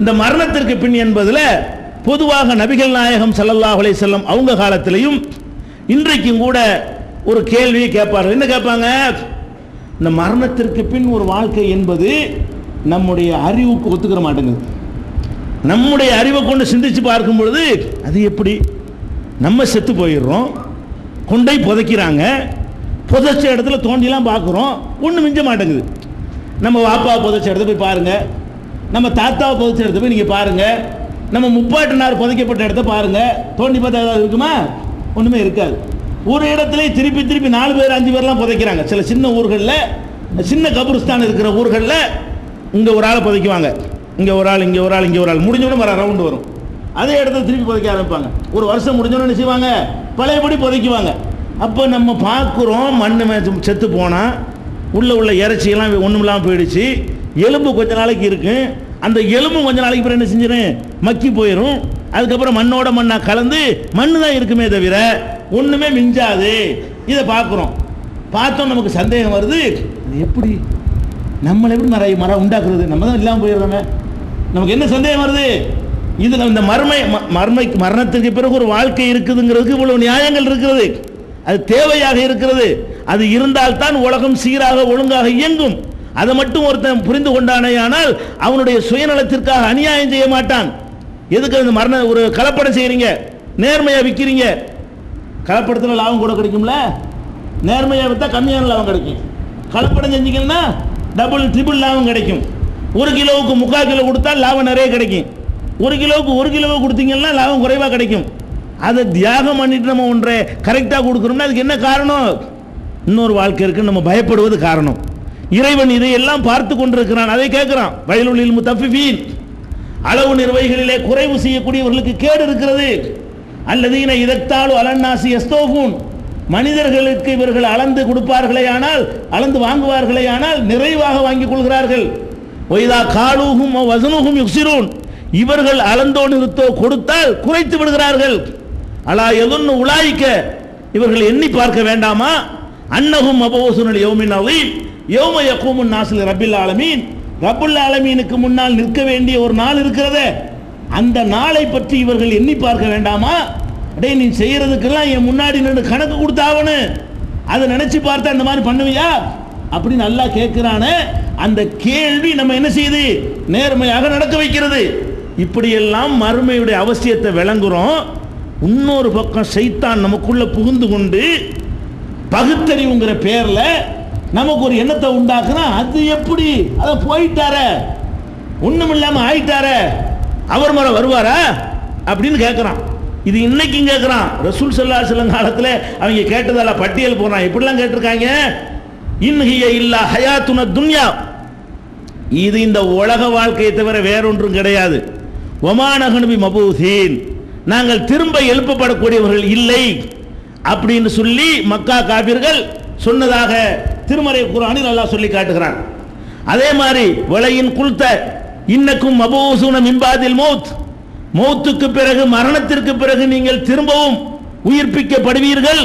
இந்த மரணத்திற்கு பின் என்பதில் பொதுவாக நபிகள் நாயகம் சல்லல்லாஹ் அலைஹி செல்லம் அவங்க காலத்திலையும் இன்றைக்கும் கூட ஒரு கேள்வியை கேட்பார்கள். என்ன கேட்பாங்க? இந்த மரணத்திற்கு பின் ஒரு வாழ்க்கை என்பது நம்முடைய அறிவுக்கு ஒத்துக்கிற மாட்டேங்குது. நம்முடைய அறிவை கொண்டு சிந்திச்சு பார்க்கும் பொழுது அது எப்படி? நம்ம செத்து போயிடுறோம் கொண்டை புதைக்கிறாங்க புதைச்ச இடத்துல தோண்டிலாம் பார்க்குறோம் ஒன்றும் மிஞ்ச மாட்டேங்குது. நம்ம வாப்பா புதைச்ச இடத்துல போய் பாருங்கள் நம்ம தாத்தாவை புதைச்ச இடத்த போய் நீங்கள் பாருங்கள் நம்ம முப்பாட்டினார் புதைக்கப்பட்ட இடத்த பாருங்கள் தோண்டி பார்த்தா ஏதாவது இருக்குமா? ஒன்றுமே இருக்காது. ஒரு இடத்துல திருப்பி திருப்பி நாலு பேர் அஞ்சு பேர்லாம் புதைக்கிறாங்க. சில சின்ன ஊர்களில் சின்ன கபுரிஸ்தான் இருக்கிற ஊர்களில் இங்கே ஒரு ஆளை புதைக்குவாங்க. இங்கே ஒரு ஆள் இங்கே ஒரு ஆள் இங்கே ஒரு ஆள். முடிஞ்சோடனே வர ரவுண்டு வரும். அதே இடத்துல திருப்பி புதைக்க ஆரம்பிப்பாங்க. ஒரு வருஷம் முடிஞ்சோடனே செய்வாங்க? பழையபடி புதைக்குவாங்க. அப்போ நம்ம பார்க்குறோம் மண் செத்து போனால் உள்ள உள்ள இறைச்சியெல்லாம் ஒன்றும் இல்லாமல் போயிடுச்சு. எலும்பு கொஞ்ச நாளைக்கு இருக்குது அந்த எலும்பு கொஞ்ச நாளைக்கு பிறகு என்ன செஞ்சிடும் மக்கி போயிடும் அதுக்கப்புறம் மண்ணோட மண்ணா கலந்து மண்ணு தான் இருக்குமே தவிர ஒன்றுமே மிஞ்சாது. இதை பார்க்குறோம். பார்த்தோம் நமக்கு சந்தேகம் வருது. இது எப்படி? நம்மளை எப்படி மரம் மரம் உண்டாக்குறது? நம்ம தான் இல்லாமல் போயிடுறோமே. நமக்கு என்ன சந்தேகம் வருது? இதில் இந்த மர்மை ம- மர்மை மரணத்துக்கு பிறகு ஒரு வாழ்க்கை இருக்குதுங்கிறதுக்கு இவ்வளவு நியாயங்கள் இருக்கிறது. அது தேவையாக இருக்கிறது. அது இருந்தால்தான் உலகம் சீராக ஒழுங்காக இயங்கும். அதை மட்டும் ஒருத்தன் புரிந்து கொண்டானேயானால் அவனுடைய சுயநலத்திற்காக அநியாயம் செய்ய மாட்டான். எதுக்கு இந்த மரண ஒரு கலப்படம் செய்கிறீங்க நேர்மையாக விற்கிறீங்க கலப்படத்தில் லாபம் கூட கிடைக்கும்ல? நேர்மையாக விற்றா கம்மியான லாபம் கிடைக்கும். கலப்படம் செஞ்சீங்கன்னா டபுள் ட்ரிபிள் லாபம் கிடைக்கும். ஒரு கிலோவுக்கு முக்கால் கிலோ கொடுத்தா லாபம் நிறைய கிடைக்கும். ஒரு கிலோவுக்கு ஒரு கிலோவை கொடுத்தீங்கன்னா லாபம் குறைவாக கிடைக்கும். அதை தியாகம் பண்ணிட்டு நம்ம ஒன்றை கரெக்டாக கொடுக்குறோம்னா அதுக்கு என்ன காரணம்? இன்னொரு வாழ்க்கை இருக்குன்னு நம்ம பயப்படுவது காரணம். இறைவன் இதையெல்லாம் பார்த்து கொண்டிருக்கிறான். அதை கேட்கிறான். வயலுள்ளில் முத்தஃபிஃபீன் அளவு நிர்வைகளிலே குறைவு செய்யக்கூடியவர்களுக்கு கேடு இருக்கிறது. அல்லதீன இதத்தாலும் அலன்னாசி எஸ்தோகூன் மனிதர்களுக்கு இவர்கள் அளந்து கொடுப்பார்களே ஆனால் அளந்து வாங்குவார்களே ஆனால் நிறைவாக வாங்கிக் கொள்கிறார்கள். ஒய்தா காலூகும் வசனுகும் யுக்சிரூன். இவர்கள் அளந்தோ நிறுத்தோ கொடுத்தால் குறைத்து விடுகிறார்கள். அலா எதுன்னு உலாய்க்க. இவர்கள் எண்ணி பார்க்க வேண்டாமா? அன்னகும் அபோசுனல் யோமின் அவீம் யோம யக்கூமுன் நாசில் ரபில் ஆலமீன். ரபுல் ஆலமீனுக்கு முன்னால் நிற்க வேண்டிய ஒரு நாள் இருக்கிறதே. அந்த நாளை பற்றி இவர்கள் எண்ணி பார்க்க வேண்டாமா? அடே நீ செய்யறதுக்கெல்லாம் என் முன்னாடி நின்று கணக்கு கொடுத்தாவனு. அதை நினைச்சு பார்த்தா இந்த மாதிரி பண்ணுவியா? அப்படி நல்லா கேட்கிறானே. அந்த கேள்வி நம்ம என்ன செய்யுது? நேர்மையாக நடக்க வைக்கிறது. இப்படியெல்லாம் மறுமையுடைய அவசியத்தை விளங்குறோம். இன்னொரு பக்கம் சைத்தான் நமக்குள்ள புகுந்து கொண்டு பகுத்தறிவுங்கிற பேரில் நமக்கு ஒரு எண்ணத்தை உண்டாக்குனா அது எப்படி? அதை போயிட்டார. ஒன்றும் இல்லாமல் ஆயிட்டார. அவர் மரம் வருவாரா? அப்படின்னு கேட்குறான் இது இன்னைக்கும் கேட்குறான் ரசூல் சல்லா சிலம் காலத்தில் அவங்க கேட்டதால பட்டியல் போகிறான் எப்படிலாம் கேட்டிருக்காங்க? இன்ஹிய இல்லா ஹயாத்துன துன்யா. இது இந்த உலக வாழ்க்கையை தவிர வேறொன்றும் கிடையாது. ஒமானகனுபி மபூசீன் நாங்கள் திரும்ப எழுப்பப்படக்கூடியவர்கள் இல்லை. அப்படின்னு சொல்லி மக்கா காபிர்கள் சொன்னதாக திருமறை குரானில் அல்லாஹ் சொல்லி காட்டுகிறான். அதே மாதிரி விளையின் குல்த இன்னக்கும் மபூசுன மிம்பாதில் மௌத். மௌத்துக்கு பிறகு மரணத்திற்கு பிறகு நீங்கள் திரும்பவும் உயிர்ப்பிக்கப்படுவீர்கள்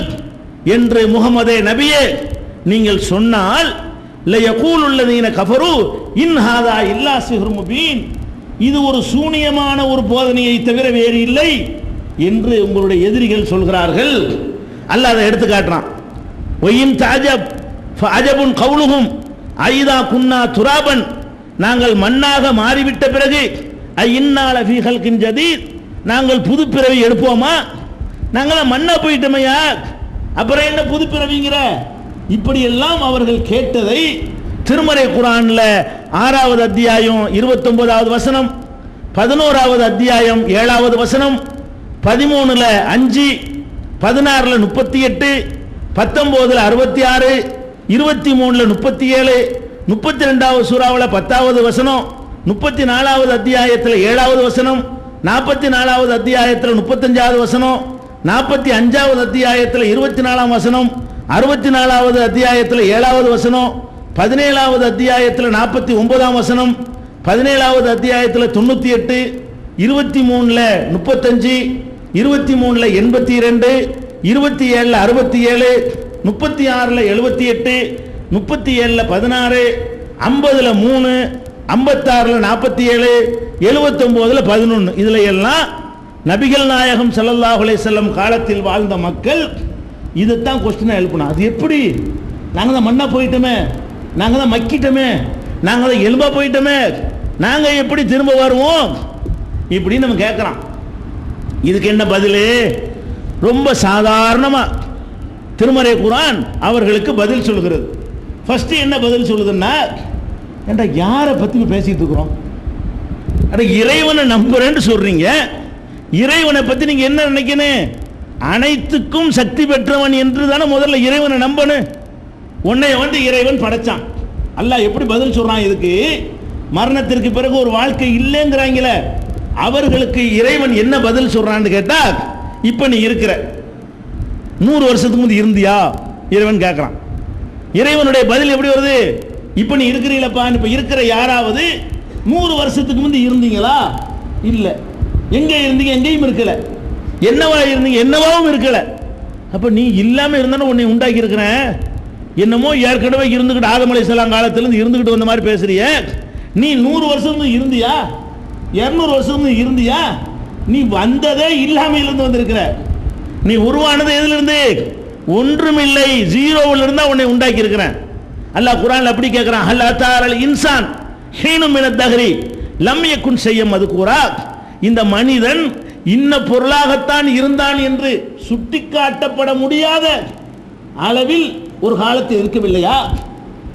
என்று முகமதே நபியே நீங்கள் சொன்னால் லயகூல் உள்ளதீன கஃபரு கபரு இன்ஹாதா இல்லா சிஹ்ரு முபீன். இது ஒரு சூனியமான ஒரு போதனையை தவிர வேறு இல்லை என்று உங்களுடைய எதிரிகள் சொல்கிறார்கள். அல்ல அதை எடுத்து காட்டுறான் ஒயின் தாஜப் அஜபுன் கவுலுகும் ஐதா குன்னா துராபன். நாங்கள் மண்ணாக மாறிவிட்ட பிறகு இன்னால ஃபீஹல் ஜதீத். நாங்கள் புது பிறவி எடுப்போமா? நாங்களாம் மண்ணா போயிட்டோமையா? அப்புறம் என்ன புது பிறவிங்கிற? இப்படியெல்லாம் அவர்கள் கேட்டதை திருமறை குரான்ல ஆறாவது அத்தியாயம் இருபத்தொன்பதாவது வசனம் பதினோராவது அத்தியாயம் ஏழாவது வசனம் பதிமூணுல அஞ்சு பதினாறுல முப்பத்தி எட்டு பத்தொன்பதுல அறுபத்தி ஆறு இருபத்தி மூணுல முப்பத்தி ஏழு முப்பத்தி ரெண்டாவது சூறாவில் பத்தாவது வசனம் முப்பத்தி நாலாவது அத்தியாயத்தில் ஏழாவது வசனம் நாற்பத்தி நாலாவது அத்தியாயத்தில் முப்பத்தஞ்சாவது வசனம் நாற்பத்தி அஞ்சாவது அத்தியாயத்தில் இருபத்தி நாலாம் வசனம் அறுபத்தி நாலாவது அத்தியாயத்தில் ஏழாவது வசனம் பதினேழாவது அத்தியாயத்தில் நாற்பத்தி ஒன்பதாம் வசனம் பதினேழாவது அத்தியாயத்தில் தொண்ணூற்றி எட்டு இருபத்தி மூணில் முப்பத்தஞ்சு இருபத்தி மூணில் எண்பத்தி ரெண்டு இருபத்தி ஏழில் அறுபத்தி ஏழு முப்பத்தி ஆறில் எழுபத்தி எட்டு முப்பத்தி ஏழில் பதினாறு ஐம்பதில் மூணு ஐம்பத்தாறில் நாற்பத்தி ஏழு எழுபத்தொம்போதில் பதினொன்று இதில் எல்லாம் நபிகள் நாயகம் செல்லல்லாஹுலே செல்லம் காலத்தில் வாழ்ந்த மக்கள் இதைத்தான் கொஸ்டினை எழுப்பணும். அது எப்படி? நாங்கள் தான் மண்ணாக போயிட்டோமே. நாங்கள் தான் மக்கிட்டோமே. நாங்கள் தான் எலும்பாக போயிட்டோமே. நாங்கள் எப்படி திரும்ப வருவோம்? இப்படின்னு நம்ம கேட்குறான். இதுக்கு என்ன பதில்? ரொம்ப சாதாரணமாக திருமறை குரான் அவர்களுக்கு பதில் சொல்கிறது. ஃபஸ்ட்டு என்ன பதில் சொல்லுதுன்னா ஏண்டா யாரை பற்றி பேசிகிட்டு பேசிட்டு இருக்கிறோம்? அட இறைவனை நம்புறேன்னு சொல்கிறீங்க இறைவனை பற்றி நீங்கள் என்ன நினைக்கணும்? அனைத்துக்கும் சக்தி பெற்றவன் என்று தானே முதல்ல இறைவனை நம்பணும். உன்னை வந்து இறைவன் படைச்சான். அல்லாஹ் எப்படி பதில் சொல்கிறான் இதுக்கு? மரணத்திற்கு பிறகு ஒரு வாழ்க்கை இல்லைங்கிறாங்களே. அவர்களுக்கு இறைவன் என்ன பதில் சொல்கிறான்னு கேட்டால் இப்போ நீ இருக்கிற. நூறு வருஷத்துக்கு முந்தி இருந்தியா? இறைவன் கேட்குறான் இறைவனுடைய பதில் எப்படி வருது? இப்போ நீ இருக்கிறீங்களப்பா இப்போ இருக்கிற யாராவது நூறு வருஷத்துக்கு முந்தி இருந்தீங்களா? இல்லை. எங்கே இருந்தீங்க? எங்கேயும் இருக்கல. என்னவா இருந்தீங்க? என்னவாவும் இருக்கல. அப்போ நீ இல்லாமல் இருந்தாலும் உன்னை உண்டாக்கி இருக்கிறேன் என்னமோ ஏற்கனவே இருந்துக்கிட்டு ஆதமலை செல்லாம் காலத்துல இருந்துக்கிட்டு வந்த மாதிரி பேசுறிய. நீ நூறு வருஷம் இருந்தியா? இரநூறு வருஷம் இருந்தியா? நீ வந்ததே இல்லாமல் இருந்து வந்திருக்கிற. நீ உருவானது எதுலேருந்து? ஒன்றுமில்லை ஜீரோவில் இருந்தா உன்னை உண்டாக்கி இருக்கிறேன் அல்லாஹ் குரான் அப்படி கேட்கிறான் ஹல் தாரல் இன்சான் ஹீனும் என தஹரி லம்யக்குன் செய்யும் அது கூறா. இந்த மனிதன் இன்ன பொருளாகத்தான் இருந்தான் என்று சுட்டிக்காட்டப்பட முடியாத அளவில் ஒரு காலத்தில் இருக்கவில்லையா?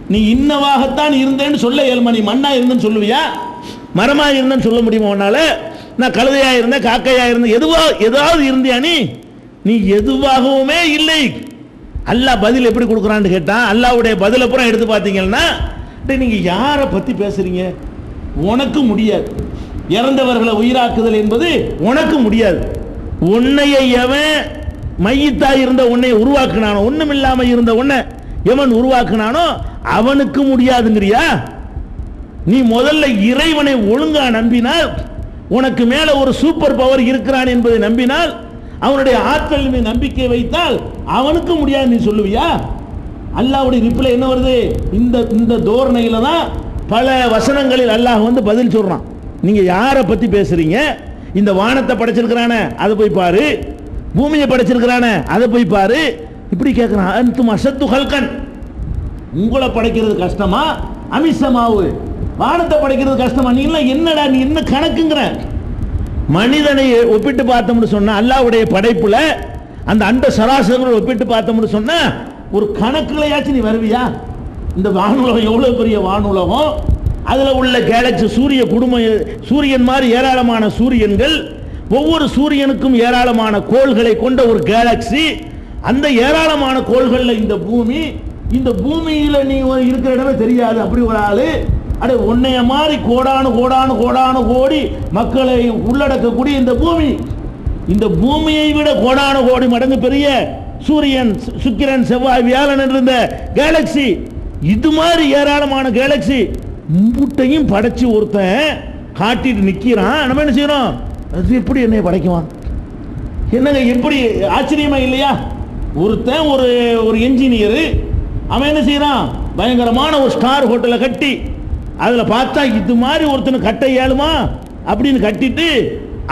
நீ இன்னவாகத்தான் இருந்தேன்னு சொல்ல இயலுமா நீ மண்ணா இருந்தேன்னு சொல்லுவியா? மரமா இருந்தேன்னு சொல்ல முடியுமா உன்னால? நான் கழுதையா இருந்தேன் காக்கையா இருந்தேன் எதுவா ஏதாவது இருந்தியா நீ? நீ எதுவாகவுமே இல்லை. அல்லாஹ் பதில் எப்படி கொடுக்குறான்னு கேட்டான் அல்லாவுடைய பதிலை பூரா எடுத்து பார்த்தீங்கன்னா நீங்கள் யாரை பற்றி பேசுகிறீங்க உனக்கு முடியாது. இறந்தவர்களை உயிராக்குதல் என்பது உனக்கு முடியாது. உன்னைய எவன் மையத்தா இருந்த உன்னை உருவாக்குனானோ ஒன்றும் இல்லாமல் இருந்த உன்னை எவன் உருவாக்குனானோ அவனுக்கு முடியாதுங்கிறியா? நீ முதல்ல இறைவனை ஒழுங்கா நம்பினால் உனக்கு மேலே ஒரு சூப்பர் பவர் இருக்கிறான் என்பதை நம்பினால் அவனுடைய ஆற்றல் மீது நம்பிக்கை வைத்தால் அவனுக்கு முடியாது நீ சொல்லுவியா? அல்லாவுடைய ரிப்ளை என்ன வருது? இந்த இந்த தோரணையில தான் பல வசனங்களில் அல்லாஹ் வந்து பதில் சொல்றான். நீங்க யாரை பத்தி பேசுறீங்க? இந்த வானத்தை படைச்சிருக்கிறானே அதை போய் பாரு. பூமியை படைச்சிருக்கிறானே அதை போய் பாரு. இப்படி கேட்கிறான் அன்தும் அசத்து ஹல்கன். உங்களை படைக்கிறது கஷ்டமா? அமிசமாவு வானத்தை படைக்கிறது கஷ்டமா? நீ என்னடா நீ என்ன கணக்குங்கிற? மனிதனை ஒப்பிட்டு பார்த்தோம்னு சொன்னா அல்லாஹ்வுடைய படைப்புல அந்த அண்ட சராசரங்களை ஒப்பிட்டு பார்த்தோம்னு சொன்னா ஒரு கணக்குலையாச்சும் நீ வருவியா? இந்த வானுலகம் எவ்வளவு பெரிய வானுலகம்? அதுல உள்ள கேலக்சி சூரிய குடும்பம் சூரியன் மாதிரி ஏராளமான சூரியன்கள் ஒவ்வொரு சூரியனுக்கும் ஏராளமான கோள்களை கொண்ட ஒரு கேலக்சி அந்த ஏராளமான கோள்கள்ல இந்த பூமி இந்த பூமியில நீ இருக்கிற இடமே தெரியாது அப்படி ஒரு ஆளு. அட உன்னைய மாதிரி கோடானு கோடானு கோடானு கோடி மக்களை உள்ளடக்கக்கூடிய இந்த பூமி. இந்த பூமியை விட கோடானு கோடி மடங்கு பெரிய சூரியன் சு- சுக்கிரன் செவ்வாய் வியாழன் இருந்த கேலக்சி இது மாதிரி ஏராளமான கேலக்சி முட்டையும் படைச்சு ஒருத்தன் காட்டிட்டு நிக்கிறான். நம்ம என்ன செய்யறோம் அது எப்படி என்னை படைக்குவான்? என்னங்க எப்படி? ஆச்சரியமா இல்லையா? ஒருத்தன் ஒரு ஒரு என்ஜினியரு அவன் என்ன செய்யறான்? பயங்கரமான ஒரு ஸ்டார் ஹோட்டலை கட்டி அதில் பார்த்தா இது மாதிரி ஒருத்தனை கட்ட இயலுமா? அப்படின்னு கட்டிட்டு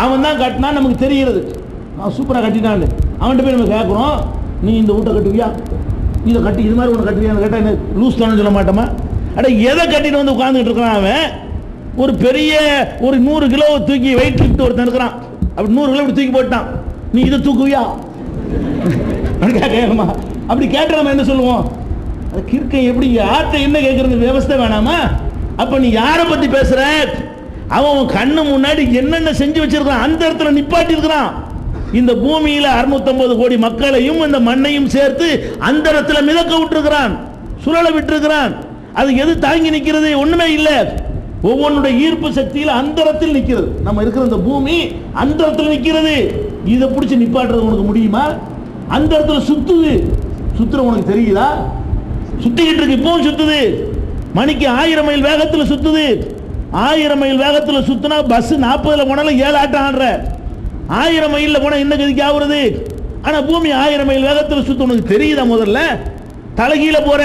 அவன் தான் கட்டினா நமக்கு தெரிகிறது. அவன் சூப்பராக கட்டினான்னு அவன்கிட்ட போய் நம்ம கேட்குறோம் நீ இந்த வீட்டை கட்டுவியா? இதை கட்டி இது மாதிரி ஒன்று கட்டுவியான்னு கேட்டால் என்ன லூஸ் தானே சொல்ல மாட்டோமா? அட எதை கட்டிட்டு வந்து உட்காந்துக்கிட்டு இருக்கிறான் அவன்? ஒரு பெரிய ஒரு நூறு கிலோ தூக்கி வெயிட் லிஃப்ட் ஒருத்தன் இருக்கிறான். அப்படி நூறு கிலோ இப்படி தூக்கி போட்டான். நீ இதை தூக்குவியா? அப்படி கேட்கணுமா அப்படி கேட்ட நம்ம என்ன சொல்லுவோம்? கிற்கை எப்படி யார்கிட்ட என்ன கேட்கறது விவசாய வேணாமா? அப்ப நீ யாரை பத்தி பேசுற? அவன் கண்ணு முன்னாடி என்னென்ன செஞ்சு வச்சிருக்கான்? அந்த இடத்துல நிப்பாட்டி இருக்கிறான். இந்த பூமியில 650 கோடி மக்களையும் இந்த மண்ணையும் சேர்த்து அந்த இடத்துல மிதக்க விட்டுருக்கிறான். சுழல விட்டுருக்கிறான். அது எது தாங்கி நிற்கிறது? ஒண்ணுமே இல்லை. ஒவ்வொன்றுடைய ஈர்ப்பு சக்தியில் அந்த இடத்தில் நிற்கிறது. நம்ம இருக்கிற இந்த பூமி அந்த இடத்துல நிற்கிறது. இதை பிடிச்சி நிப்பாட்டுறது உனக்கு முடியுமா? அந்த இடத்துல சுத்துது. சுத்துற உனக்கு தெரியுதா? சுத்திக்கிட்டு இருக்கு. இப்பவும் சுத்துது. மணிக்கு ஆயிரம் மைல் வேகத்தில் சுத்துது. ஆயிரம் மைல் வேகத்தில் சுற்றினா பஸ் நாற்பதுல போனாலும் ஏழு ஆட்டம் ஆடுற ஆயிரம் மைல்ல போனால் என்ன கதிக்கு ஆகுறது ஆனா பூமி ஆயிரம் மைல் வேகத்தில் சுத்த உனக்கு தெரியுதா முதல்ல? தலைகீழே போற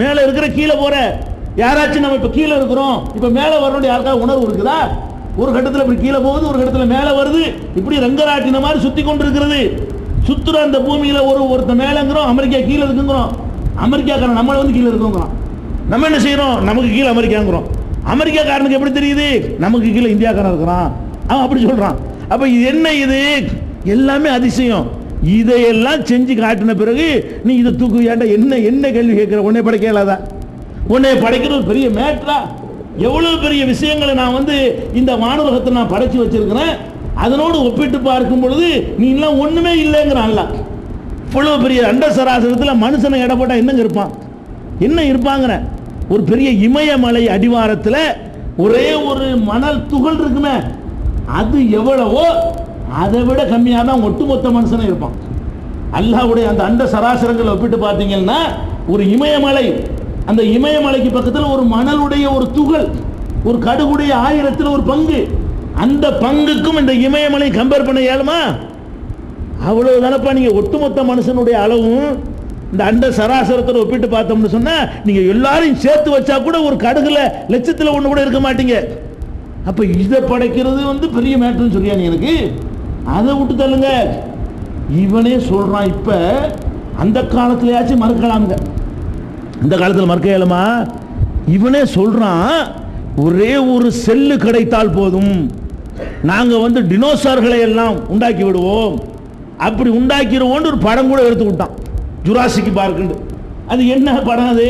மேலே இருக்கிற கீழே போற. யாராச்சும் நம்ம இப்போ கீழே இருக்கிறோம். இப்போ மேலே வரணும் யாருக்காவது உணர்வு இருக்குதா? ஒரு கட்டத்தில் இப்படி கீழே போகுது ஒரு கட்டத்தில் மேலே வருது. இப்படி ரங்கராட்டின மாதிரி சுற்றி கொண்டு இருக்கிறது சுற்றுற அந்த பூமியில் ஒரு ஒருத்தர் மேலேங்கிறோம் அமெரிக்கா கீழே இருக்குங்கிறோம். அமெரிக்காக்காரன் நம்மளை வந்து கீழே இருக்குங்கிறோம் நம்ம என்ன செய்யறோம்? நமக்கு கீழே அமெரிக்காங்கிறோம். அமெரிக்காக்காரனுக்கு எப்படி தெரியுது? நமக்கு கீழே இந்தியாக்காரன் இருக்கிறான். அவன் அப்படி சொல்றான். அப்ப இது என்ன இது? எல்லாமே அதிசயம். இதையெல்லாம் செஞ்சு காட்டின பிறகு நீ இதை தூக்கு ஏண்டா என்ன என்ன கேள்வி கேட்கிற? உன்னை படைக்க உன்னை படைக்கிறது பெரிய மேட்ரா எவ்வளவு பெரிய விஷயங்களை நான் வந்து இந்த வானுலகத்தை நான் படைச்சு வச்சிருக்கிறேன். அதனோடு ஒப்பிட்டு பார்க்கும் பொழுது நீ எல்லாம் ஒண்ணுமே இல்லைங்கிறான்ல. இவ்வளவு பெரிய அண்ட சராசரத்தில் மனுஷனை எடை போட்டால் என்னங்க இருப்பான்? என்ன இருப்பாங்கிற? ஒரு பெரிய இமயமலை அடிவாரத்தில் ஒரே ஒரு மணல் துகள் இருக்குமே. அது எவ்வளவோ அதை விட கம்மியாக தான் ஒட்டுமொத்த மனுஷனும் இருப்பான். அல்லாவுடைய அந்த அண்ட சராசரங்களை ஒப்பிட்டு பார்த்தீங்கன்னா ஒரு இமயமலை அந்த இமயமலைக்கு பக்கத்தில் ஒரு மணலுடைய ஒரு துகள் ஒரு கடுகுடைய ஆயிரத்தில் ஒரு பங்கு. அந்த பங்குக்கும் இந்த இமயமலை கம்பேர் பண்ண இயலுமா? அவ்வளவு தானப்பா நீங்க ஒட்டுமொத்த மனுஷனுடைய அளவும் இந்த அண்ட சராசரத்தில் ஒப்பிட்டு பார்த்தோம்னு சொன்னால் நீங்கள் எல்லாரையும் சேர்த்து வச்சா கூட ஒரு கடுகில் லட்சத்தில் ஒன்று கூட இருக்க மாட்டீங்க. அப்போ இதை படைக்கிறது வந்து பெரிய மேட்ருன்னு சொல்லியா நீ எனக்கு? அதை விட்டு தள்ளுங்க. இவனே சொல்கிறான் இப்போ அந்த காலத்துலயாச்சும் மறுக்கலாமுங்க. இந்த காலத்தில் மறுக்க இயலுமா? இவனே சொல்கிறான் ஒரே ஒரு செல்லு கிடைத்தால் போதும். நாங்கள் வந்து டினோசார்களை எல்லாம் உண்டாக்கி விடுவோம். அப்படி உண்டாக்கிடுவோன்னு ஒரு படம் கூட எடுத்து விட்டான். ஜுராசிக்கு பார்க்குண்டு அது என்ன படம் அது?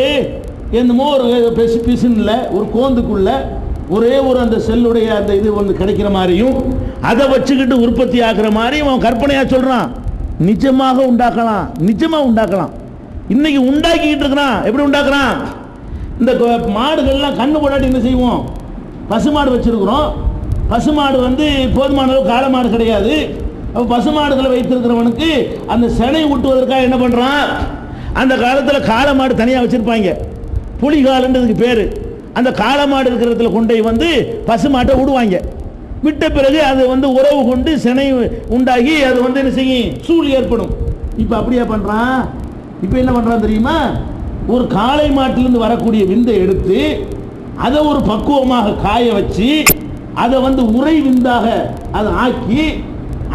என்னமோ ஒரு பெசு பிசுனில் ஒரு கோந்துக்குள்ள ஒரே ஒரு அந்த செல்லுடைய அந்த இது ஒன்று கிடைக்கிற மாதிரியும் அதை வச்சுக்கிட்டு உற்பத்தி ஆகிற மாதிரியும் அவன் கற்பனையாக சொல்கிறான் நிஜமாக உண்டாக்கலாம் நிஜமாக உண்டாக்கலாம். இன்னைக்கு உண்டாக்கிக்கிட்டு இருக்கிறான். எப்படி உண்டாக்குறான்? இந்த மாடுகள்லாம் கண்ணு போடாட்டி என்ன செய்வோம்? பசுமாடு வச்சுருக்குறோம். பசுமாடு வந்து போதுமான அளவு காளை மாடு கிடையாது. பசுமாடுகளை வைத்திருக்கிறவனுக்கு அந்த செனை ஊட்டுவதற்காக என்ன பண்ணுறான் அந்த காலத்தில் காளை மாடு தனியாக வச்சிருப்பாங்க. புலிகாலன்றதுக்கு பேர். அந்த காளை மாடு இருக்கிற இடத்துல கொண்டு போய் வந்து பசுமாட்டை விடுவாங்க விட்ட பிறகு அது வந்து உறவு கொண்டு சினை உண்டாகி அது வந்து என்ன செய்யும்? சூழ் ஏற்படும். இப்போ அப்படியே பண்ணுறான் இப்போ என்ன பண்ணுறான் தெரியுமா? ஒரு காளை மாட்டிலிருந்து வரக்கூடிய விந்தை எடுத்து அதை ஒரு பக்குவமாக காய வச்சு அதை வந்து உறை விந்தாக அதை ஆக்கி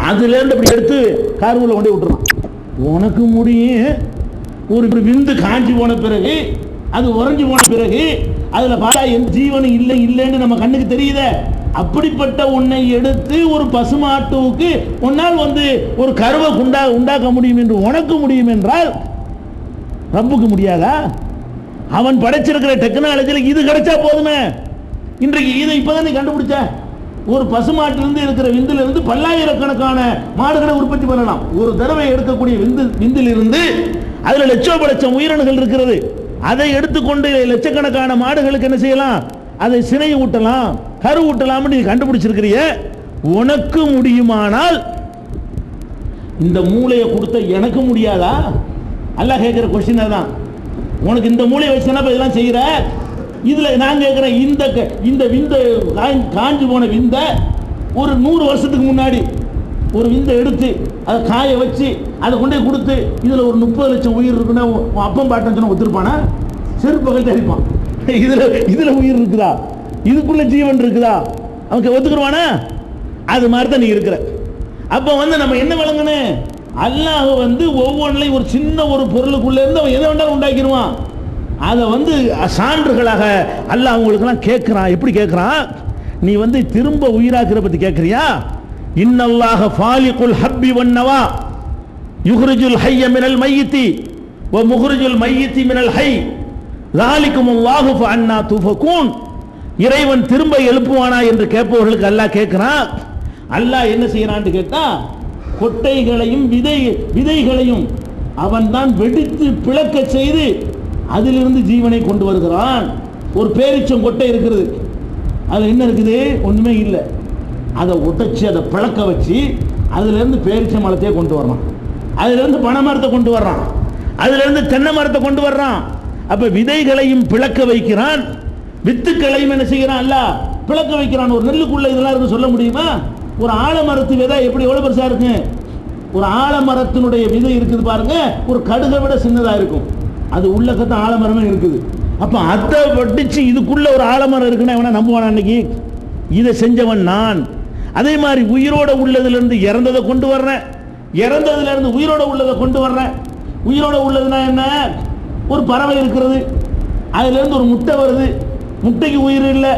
அதுலேருந்து அப்படி எடுத்து கார்வூல கொண்டு விட்டுருவான் உனக்கு முடியும் ஒரு இப்படி விந்து காஞ்சி போன பிறகு அது உறைஞ்சி போன பிறகு அதில் பார்த்தா என் ஜீவனும் இல்லை இல்லைன்னு நம்ம கண்ணுக்கு தெரியுதே. அப்படிப்பட்ட உன்னை எடுத்து ஒரு பசுமாட்டுவுக்கு உன்னால் வந்து ஒரு கருவை உண்டா உண்டாக்க முடியும் என்று உனக்கு முடியும் என்றால் ரப்புக்கு முடியாதா? அவன் படைச்சிருக்கிற டெக்னாலஜியில் இது கிடைச்சா போதுமே. இன்றைக்கு இதை இப்போதான் நீ கண்டுபிடிச்ச? ஒரு பசுமாட்டிலிருந்து இருக்கிற விந்திலிருந்து இருந்து பல்லாயிரக்கணக்கான மாடுகளை உற்பத்தி பண்ணலாம். ஒரு தடவை எடுக்கக்கூடிய விந்து விந்திலிருந்து அதில் லட்சம் லட்சம் உயிரணுகள் இருக்கிறது. அதை எடுத்துக்கொண்டு லட்சக்கணக்கான மாடுகளுக்கு என்ன செய்யலாம்? அதை சினை ஊட்டலாம் கரு ஊட்டலாம்னு நீ கண்டுபிடிச்சிருக்கிறிய. உனக்கு முடியுமானால் இந்த மூளையை கொடுத்த எனக்கு முடியாதா? அல்லாஹ் கேட்குற கொஸ்டின் தான் உனக்கு இந்த மூளையை வச்சுனா இதெல்லாம் செய்கிற? இதுல நான் கேட்குறேன் இந்த க- இந்த விந்த காஞ்சி காஞ்சு போன விந்த ஒரு நூறு வருஷத்துக்கு முன்னாடி ஒரு விந்தை எடுத்து அதை காய வச்சு அதை கொண்டே கொடுத்து இதுல ஒரு முப்பது லட்சம் உயிர் இருக்குன்னா உன் பாட்டம் பாட்டன் ஒத்துருப்பானா? செருப்பகல் தெரிப்பான். இதுல இதுல உயிர் இருக்குதா? இதுக்குள்ள ஜீவன் இருக்குதா? அவனுக்கு ஒத்துக்குருவானா? அது மாதிரி தான் நீ இருக்கிற. அப்போ வந்து நம்ம என்ன வழங்கணும் அல்லாஹ் வந்து ஒவ்வொன்றிலையும் ஒரு சின்ன ஒரு பொருளுக்குள்ள இருந்து அவன் எதை வேண்டாலும் உண்டாக்கிடுவான். அதை வந்து சான்றுகளாக அல்ல அவங்களுக்கெல்லாம் கேட்குறான். எப்படி கேட்குறான்? நீ வந்து திரும்ப உயிராக்கிற பற்றி கேட்குறியா? இன்னல்லாக ஃபாலிகுல் ஹப்பி வன்னவா யுஹ்ரிஜுல் ஹைய மினல் மையித்தி ஓ முஹ்ரிஜுல் மையித்தி மினல் ஹை லாலிக்கும் அல்லாஹு அண்ணா துஃபகூன். இறைவன் திரும்ப எழுப்புவானா என்று கேட்பவர்களுக்கு அல்லாஹ் கேட்குறான். அல்லாஹ் என்ன செய்கிறான்னு கேட்டால் கொட்டைகளையும் விதை விதைகளையும் அவன் தான் வெடித்து பிளக்க செய்து அதிலிருந்து ஜீவனை கொண்டு வருகிறான். ஒரு பேரிச்சம் கொட்டை இருக்கிறது அதில் என்ன இருக்குது? ஒன்றுமே இல்லை. அதை உடைச்சி அதை பிளக்க வச்சு அதுலேருந்து பேரிச்ச மரத்தையே கொண்டு வர்றான். அதுலேருந்து பனை மரத்தை கொண்டு வர்றான். அதுலேருந்து தென்னை மரத்தை கொண்டு வர்றான். அப்போ விதைகளையும் பிளக்க வைக்கிறான். வித்துக்களையும் என்ன செய்கிறான்? அல்ல பிளக்க வைக்கிறான். ஒரு நெல்லுக்குள்ள இதெல்லாம் இருக்கு சொல்ல முடியுமா? ஒரு ஆலமரத்து விதை எப்படி எவ்வளோ பெருசாக இருக்கு? ஒரு ஆலமரத்தினுடைய விதை இருக்குது பாருங்க. ஒரு கடுகை விட சின்னதாக இருக்கும். அது உள்ளக்கத்தான் ஆலமரமே இருக்குது. அப்போ அதை படிச்சு இதுக்குள்ள ஒரு ஆலமரம் இருக்குன்னா எவனா நம்புவானா அன்னைக்கு இதை செஞ்சவன் நான். அதே மாதிரி உயிரோட உள்ளதுலேருந்து இறந்ததை கொண்டு வர்றேன். இறந்ததுலேருந்து உயிரோட உள்ளதை கொண்டு வர்றேன். உயிரோட உள்ளதுன்னா என்ன? ஒரு பறவை இருக்கிறது. அதுலேருந்து ஒரு முட்டை வருது. முட்டைக்கு உயிர் இல்லை.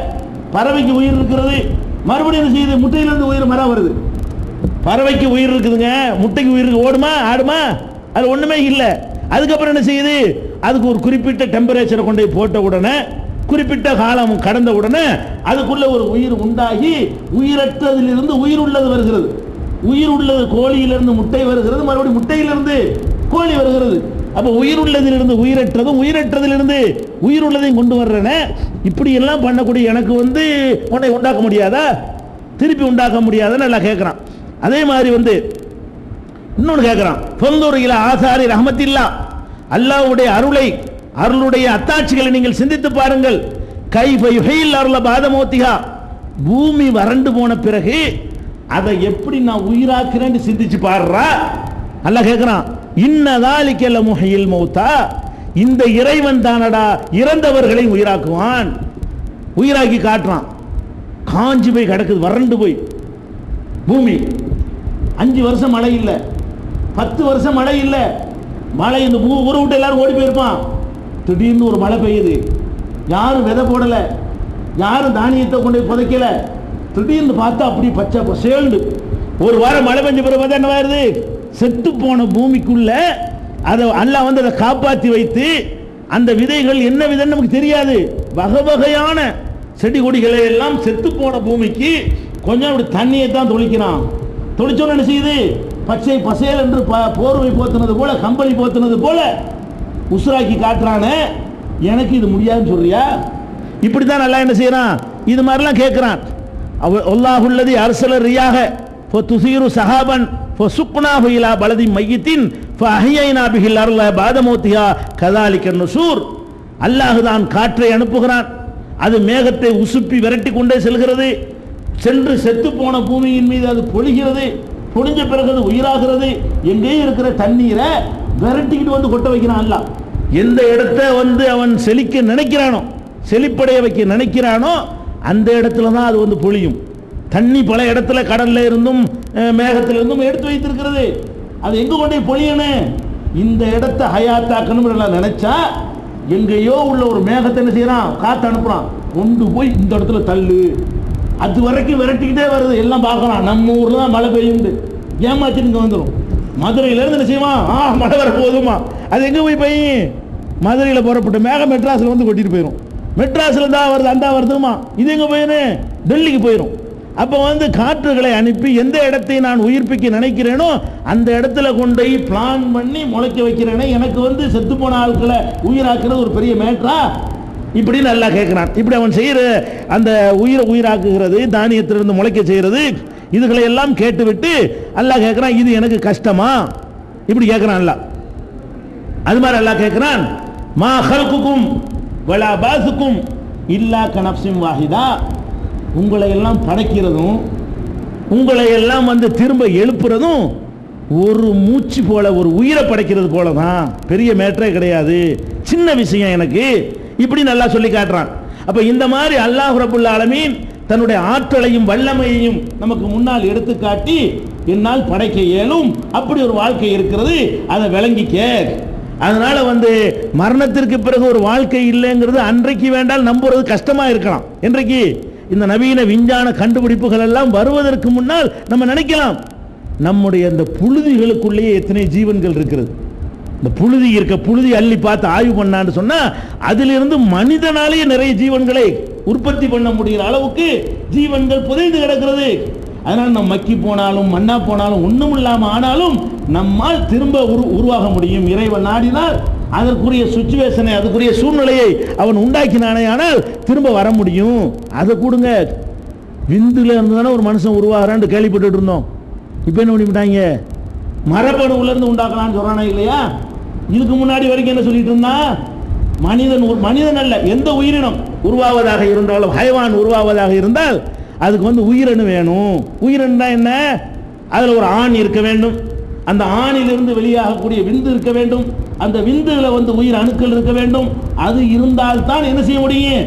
பறவைக்கு உயிர் இருக்கிறது. மறுபடியும் செய்யுது? முட்டையிலேருந்து உயிர் மரம் வருது. பறவைக்கு உயிர் இருக்குதுங்க. முட்டைக்கு உயிர் ஓடுமா? ஆடுமா? அது ஒன்றுமே இல்லை. அதுக்கப்புறம் என்ன செய்யுது? அதுக்கு ஒரு குறிப்பிட்ட டெம்பரேச்சரை கொண்டு போய் போட்ட உடனே குறிப்பிட்ட காலம் கடந்த உடனே அதுக்குள்ள ஒரு உயிர் உண்டாகி உயிரற்றதிலிருந்து உயிர் உள்ளது வருகிறது. உயிர் உள்ளது கோழியிலிருந்து முட்டை வருகிறது மறுபடியும் முட்டையிலிருந்து கோழி வருகிறது. அப்போ உயிர் உள்ளதிலிருந்து உயிரற்றதும் உயிரற்றதிலிருந்து உயிர் உள்ளதையும் கொண்டு வர்றேனே இப்படி எல்லாம் பண்ணக்கூடிய எனக்கு வந்து உன்னை உண்டாக்க முடியாதா? திருப்பி உண்டாக்க முடியாதுன்னு எல்லாம் கேட்குறான் அதே மாதிரி வந்து இன்னொன்று கேட்குறான் பொந்தூரையில் ஆசாரி ரஹமத்தில்லா. அல்லாஹ்வுடைய அருளை அருளுடைய அத்தாட்சிகளை நீங்கள் சிந்தித்து பாருங்கள். கை யுஹைல் அருள பாதமோத்திகா. பூமி வறண்டு போன பிறகு அதை எப்படி நான் உயிராக்குறேன்னு சிந்திச்சு பாடுறா? அல்லாஹ் கேட்குறான் இன்னதாலிக்கல்ல முகையில் மௌத்தா. இந்த இறைவன் தானடா இறந்தவர்களை உயிராக்குவான். உயிராக்கி காட்டுறான். காஞ்சி போய் கிடக்குது வறண்டு போய். பூமி அஞ்சு வருஷம் மழை இல்லை. பத்து வருஷம் மழை இல்லை. மழை இந்த பூ ஊரை விட்டு எல்லாரும் ஓடி போயிருப்பான். திடீர்னு ஒரு மழை பெய்யுது. யாரும் விதை போடலை. யாரும் தானியத்தை கொண்டு போய் புதைக்கலை. திடீர்னு பார்த்தா அப்படி பச்சை பசேல்டு ஒரு வாரம் மழை பெஞ்ச பிறகு பார்த்தா என்ன ஆயிருது? செத்து போன பூமிக்குள்ள அதை அல்லா வந்து அதை காப்பாற்றி வைத்து அந்த விதைகள் என்ன விதைன்னு நமக்கு தெரியாது. வகை வகையான செடி கொடிகளை எல்லாம் செத்து போன பூமிக்கு கொஞ்சம் அப்படி தண்ணியை தான் தொளிக்கிறான். தொளிச்சோன்னு என்ன செய்யுது? பச்சை பசேல் என்று ப- போர்வை போத்துனது போல கம்பளி போத்துனது போல உசுராக்கி காட்டுறானே. எனக்கு இது முடியாதுன்னு சொல்றியா? இப்படி தான் நல்லா என்ன செய்யறான்? இது மாதிரிலாம் கேட்குறான். அவ அல்லாஹுல்லதி அரசலர் ரியாக ஃபோ துசீரு சஹாபன் ஃபோ சுக்னாஹு ஹுயிலா பலதி மையத்தின் ஃபோ அஹியைனா பிகில் அருள பாதமோத்தியா கதாலிக்க சூர் அல்லாஹ் தான் காற்றை அனுப்புகிறான். அது மேகத்தை உசுப்பி விரட்டி கொண்டே செல்கிறது. சென்று செத்து போன பூமியின் மீது அது பொழிகிறது. பொழிஞ்ச பிறகு அது உயிராகிறது எங்கேயும் இருக்கிற தண்ணீரை விரட்டிக்கிட்டு வந்து கொட்ட வைக்கிறான் அல்லாஹ். எந்த இடத்த வந்து அவன் செழிக்க நினைக்கிறானோ செழிப்படைய வைக்க நினைக்கிறானோ அந்த இடத்துல தான் அது வந்து பொழியும். தண்ணி பல இடத்துல கடல்ல இருந்தும் மேகத்தில் இருந்தும் எடுத்து வைத்திருக்கிறது. அது எங்க கொண்டு பொழியனு? பொழியணும் இந்த இடத்த ஹயாத்தாக்கணும் நினைச்சா எங்கேயோ உள்ள ஒரு மேகத்தை என்ன செய்யறான்? காத்து அனுப்புறான். கொண்டு போய் இந்த இடத்துல தள்ளு. அது வரைக்கும் விரட்டிக்கிட்டே வருது. எல்லாம் பார்க்கலாம். நம்ம ஊரில் தான் மழை பெய்யுண்டு. ஏமாத்திட்டு இங்கே வந்துடும் மதுரையிலேருந்து நிச்சயமா ஆ மழை வர போதுமா? அது எங்கே போய் பெய்யும்? மதுரையில் புறப்பட்டு மேக மெட்ராஸில் வந்து கொட்டிட்டு போயிடும் மெட்ராஸில் தான் வருது அந்த வருதுமா? இது எங்கே போயிடும் டெல்லிக்கு போயிடும் அப்போ வந்து காற்றுகளை அனுப்பி எந்த இடத்தை நான் உயிர்ப்பிக்க நினைக்கிறேனோ அந்த இடத்துல கொண்டு போய் பிளான் பண்ணி முளைக்க வைக்கிறேனே. எனக்கு வந்து செத்து போன ஆட்களை உயிராக்குறது ஒரு பெரிய மேட்ரா இப்படி நல்லா கேட்குறான். இப்படி அவன் செய்கிற அந்த உயிரை உயிராக்குகிறது தானியத்திலிருந்து முளைக்க செய்கிறது இதுகளை எல்லாம் கேட்டுவிட்டு அல்லாஹ் கேட்குறான் இது எனக்கு கஷ்டமா? இப்படி கேட்குறான் அல்லாஹ். அது மாதிரி அல்லாஹ் கேட்குறான் மா ஹல்குக்கும் வலா பாசுக்கும் இல்லா கனப்சிம் வாஹிதா. உங்களை எல்லாம் படைக்கிறதும் உங்களை எல்லாம் வந்து திரும்ப எழுப்புறதும் ஒரு மூச்சு போல ஒரு உயிரை படைக்கிறது போல தான் பெரிய மேட்டரே கிடையாது. சின்ன விஷயம் எனக்கு. இப்படி நல்லா சொல்லி காட்டுறான். அப்போ இந்த மாதிரி அல்லாஹ் ரபுல் ஆலமீன் தன்னுடைய ஆற்றலையும் வல்லமையையும் நமக்கு முன்னால் எடுத்து காட்டி என்னால் படைக்க இயலும் அப்படி ஒரு வாழ்க்கை இருக்கிறது அதை விளங்கிக்க அதனால வந்து மரணத்திற்கு பிறகு ஒரு வாழ்க்கை இல்லைங்கிறது அன்றைக்கு வேண்டால் நம்புறது கஷ்டமா இருக்கலாம். இன்றைக்கு இந்த நவீன விஞ்ஞான கண்டுபிடிப்புகள் எல்லாம் வருவதற்கு முன்னால் நம்ம நினைக்கலாம். நம்முடைய அந்த புழுதிகளுக்குள்ளேயே எத்தனை ஜீவன்கள் இருக்கிறது? இந்த புழுதி இருக்க புழுதி அள்ளி பார்த்து ஆய்வு பண்ணான்னு சொன்னா அதிலிருந்து மனிதனாலேயே நிறைய ஜீவன்களை உற்பத்தி பண்ண முடிகிற அளவுக்கு ஜீவன்கள் புதைந்து கிடக்கிறது. அதனால் நம்ம மக்கி போனாலும் மண்ணா போனாலும் ஒன்றும் இல்லாமல் ஆனாலும் நம்மால் திரும்ப உரு உருவாக முடியும். இறைவன் நாடினால் அதற்குரிய சுச்சுவேஷனை அதுக்குரிய சூழ்நிலையை அவன் உண்டாக்கினானே ஆனால் திரும்ப வர முடியும். அதை கொடுங்க. விந்துல இருந்து தானே ஒரு மனுஷன் உருவாகிறான்னு கேள்விப்பட்டுட்டு இருந்தோம். இப்போ என்ன பண்ணிவிட்டாங்க? மரபணு இருந்து உண்டாக்கலாம்னு சொல்கிறானா இல்லையா? இதுக்கு முன்னாடி வரைக்கும் என்ன சொல்லிட்டு இருந்தா? மனிதன் ஒரு- மனிதன் அல்ல எந்த உயிரினம் உருவாவதாக இருந்தாலும் ஹைவான் உருவாவதாக இருந்தால் அதுக்கு வந்து உயிரணு வேணும். உயிரணுனா என்ன? அதில் ஒரு ஆண் இருக்க வேண்டும். அந்த ஆணிலிருந்து வெளியாகக்கூடிய விந்து இருக்க வேண்டும். அந்த விந்துல வந்து உயிர் அணுக்கள் இருக்க வேண்டும். அது இருந்தால் தான் என்ன செய்ய முடியும்?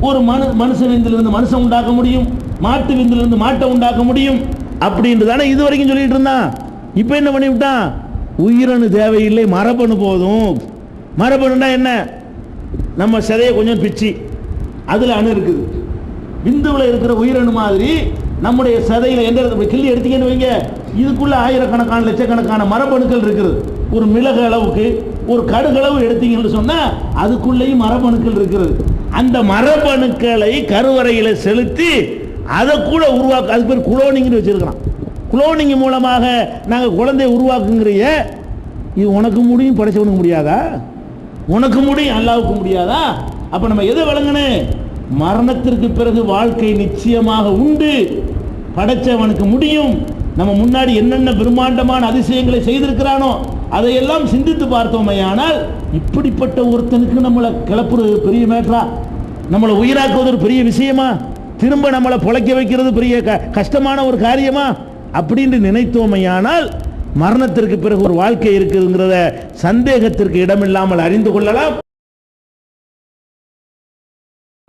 ஒரு மனு மனுஷ விந்திலிருந்து மனுஷன் உண்டாக்க முடியும். மாட்டு விந்திலிருந்து மாட்டை உண்டாக்க முடியும். அப்படின்ட்டு தானே இது வரைக்கும் சொல்லிட்டு இருந்தான். இப்போ என்ன பண்ணிவிட்டான் உயிரணு தேவையில்லை மரபணு போதும். மரபணுன்னா என்ன? நம்ம சிதைய கொஞ்சம் பிச்சு. அதில் அணு இருக்குது. விந்துவில் இருக்கிற உயிரணு மாதிரி நம்முடைய சதையில் எந்த இடத்துல கிள்ளி எடுத்தீங்கன்னு வைங்க. இதுக்குள்ள ஆயிரக்கணக்கான லட்சக்கணக்கான மரபணுக்கள் இருக்குது. ஒரு மிளகு அளவுக்கு ஒரு கடுகளவு எடுத்தீங்கன்னு சொன்னா அதுக்குள்ளேயும் மரபணுக்கள் இருக்கிறது அந்த மரபணுக்களை கருவறையில் செலுத்தி அதை கூட உருவாக்க அது பேர் குளோனிங்னு வச்சிருக்கிறான் குளோனிங் மூலமாக நாங்கள் குழந்தைய உருவாக்குங்கிறிய இது உனக்கு முடியும் படைச்சவனுக்கு முடியாதா? உனக்கு முடியும் அல்லாவுக்கு முடியாதா? அப்போ நம்ம எதை வழங்கணும்? மரணத்திற்கு பிறகு வாழ்க்கை நிச்சயமாக உண்டு. படைச்சவனுக்கு முடியும். நம்ம முன்னாடி என்னென்ன பிரம்மாண்டமான அதிசயங்களை செய்திருக்கிறானோ அதையெல்லாம் சிந்தித்து பார்த்தோமையானால் இப்படிப்பட்ட ஒருத்தனுக்கு நம்மளை கிளப்புறது பெரிய மேட்ரா நம்மளை உயிராக்குவது ஒரு பெரிய விஷயமா? திரும்ப நம்மளை பொழைக்க வைக்கிறது பெரிய க- கஷ்டமான ஒரு காரியமா? அப்படின்னு நினைத்தோமையானால் மரணத்திற்கு பிறகு ஒரு வாழ்க்கை இருக்குதுங்கிறத சந்தேகத்திற்கு இடமில்லாமல் அறிந்து கொள்ளலாம்.